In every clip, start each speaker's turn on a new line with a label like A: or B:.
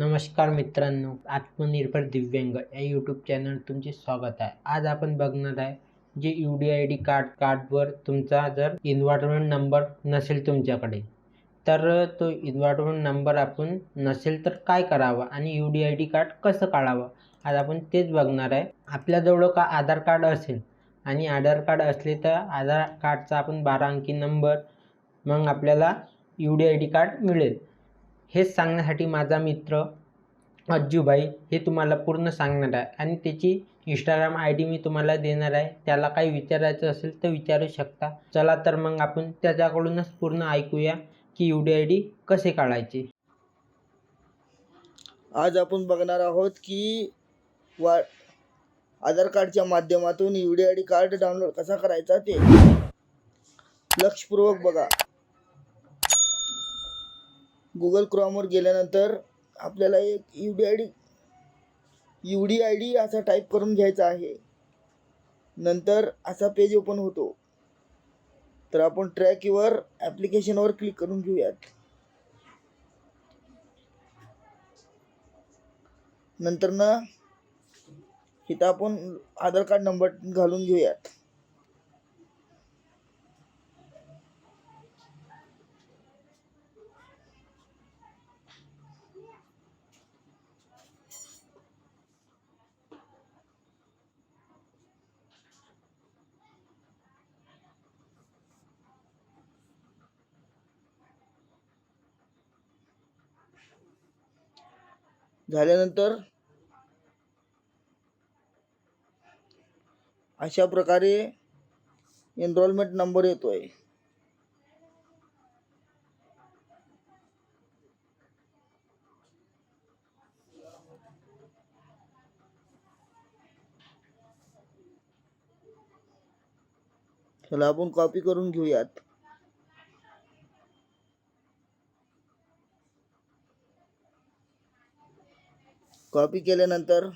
A: नमस्कार मित्रांनो आत्मनिर्भर दिव्यांग या यूट्यूब चॅनल तुमचे स्वागत आहे. आज आपण बघणार आहे जे U D I D card कार्डवर तुमचा जर इन्व्हॉल्वमेंट नंबर नसेल तुमच्याकडे तर तो इन्व्हॉल्वमेंट नंबर आपण नसेल तर काय करावं आणि U D I D card कसं काढावं? आज आपण तेच बघणार आहे. आपल्याजवळ का आधार कार्ड असेल आणि आधार कार्ड असले तर आधार कार्डचा आपण बारा अंकी नंबर मग आपल्याला U D I D card मिळेल. हेच सांगण्यासाठी माझा मित्र अज्जूभाई हे तुम्हाला पूर्ण सांगणार आहे. आणि त्याची इंस्टाग्राम आय डी मी तुम्हाला देणार आहे. त्याला काही विचारायचं असेल तर विचारू शकता. चला तर मग आपण त्याच्याकडूनच पूर्ण ऐकूया की यू डी आय डी कसे काढायचे.
B: आज आपण बघणार आहोत की वा आधार कार्डच्या माध्यमातून U D I D card download कसा करायचा ते. लक्षपूर्वक बघा. गुगल क्रॉमवर गेल्यानंतर आपल्याला एक U D I D U D I D असा टाईप करून घ्यायचा आहे. नंतर असा पेज ओपन होतो. तर आपण ट्रॅकवर ॲप्लिकेशनवर क्लिक करून घेऊयात. नंतर ना इथं आपण आधार कार्ड नंबर घालून घेऊयात. झाल्यानंतर अशा प्रकारे एनरोलमेंट नंबर येतोय. चला आपण कॉपी करून घेऊयात. कॉपी केल्यानंतर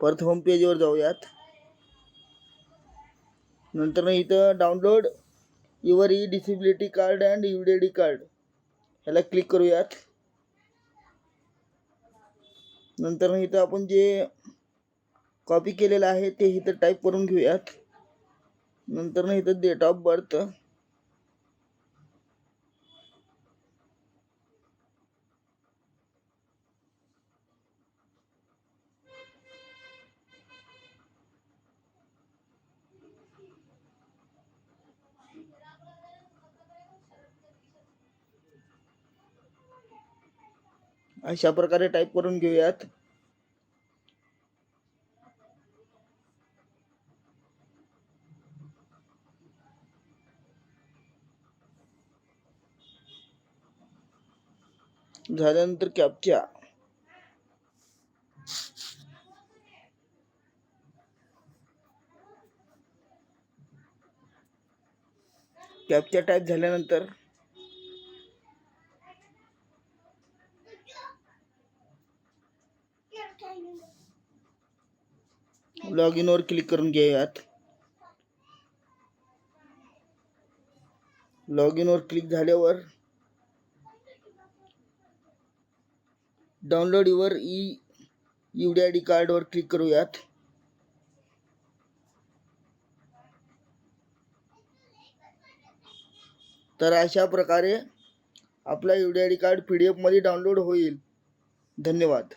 B: परत होम पेजवर जाऊयात. नंतर इथं download your e disability card and U D D card ह्याला क्लिक करूयात. नंतर इथं आपण जे कॉपी केलेलं आहे ते इथं टाईप करून घेऊयात. नंतर इथं डेट ऑफ बर्थ अशा प्रकारे टाईप करून घेऊयात. झाल्यानंतर कॅपच्या कॅपच्या टाईप झाल्यानंतर लॉग इनवर क्लिक करून घेऊयात. लॉग इनवर क्लिक झाल्यावर download your e U D I D कार्डवर क्लिक करूयात. तर अशा प्रकारे आपला U D I D card P D एफमध्ये download होईल. धन्यवाद.